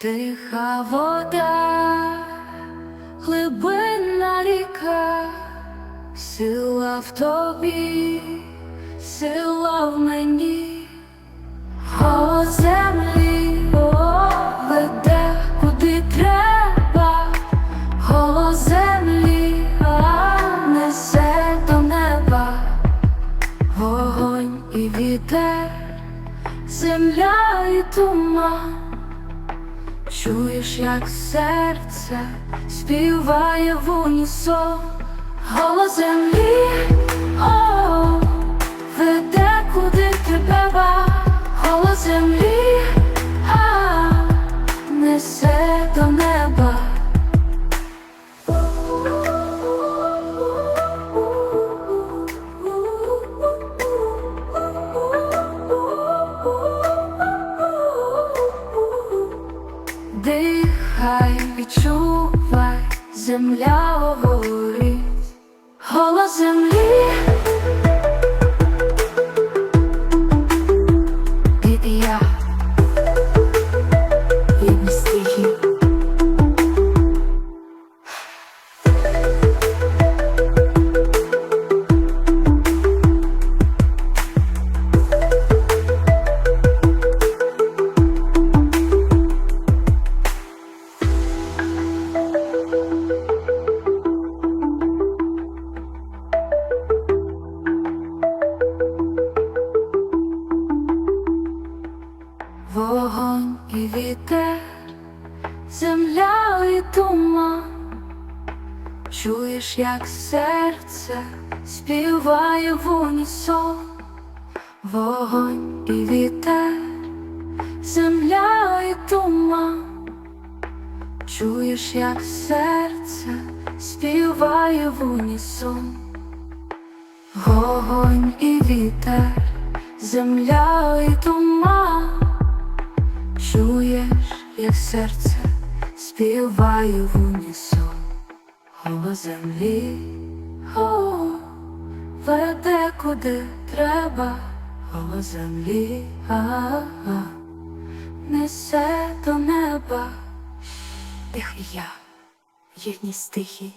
Тиха вода, глибинна ріка, сила в тобі, сила в мені, Голос землі о, веде куди треба, голос землі а, несе до неба, вогонь і вітер, земля і туман. Чуєш, як серце співає в унісон Голос землі, Дихай, відчувай, земля говорить, Вогонь і вітер, земля і туман, чуєш, як серце співає в унісон, вогонь і вітер, земля і туман, чуєш, як серце співає в унісон, вогонь і вітер, земля і туман. Як серце співає в унісон. Голос землі, о, веде куди треба, голос землі, а-а, несе до неба, тих і я, єдні стихи.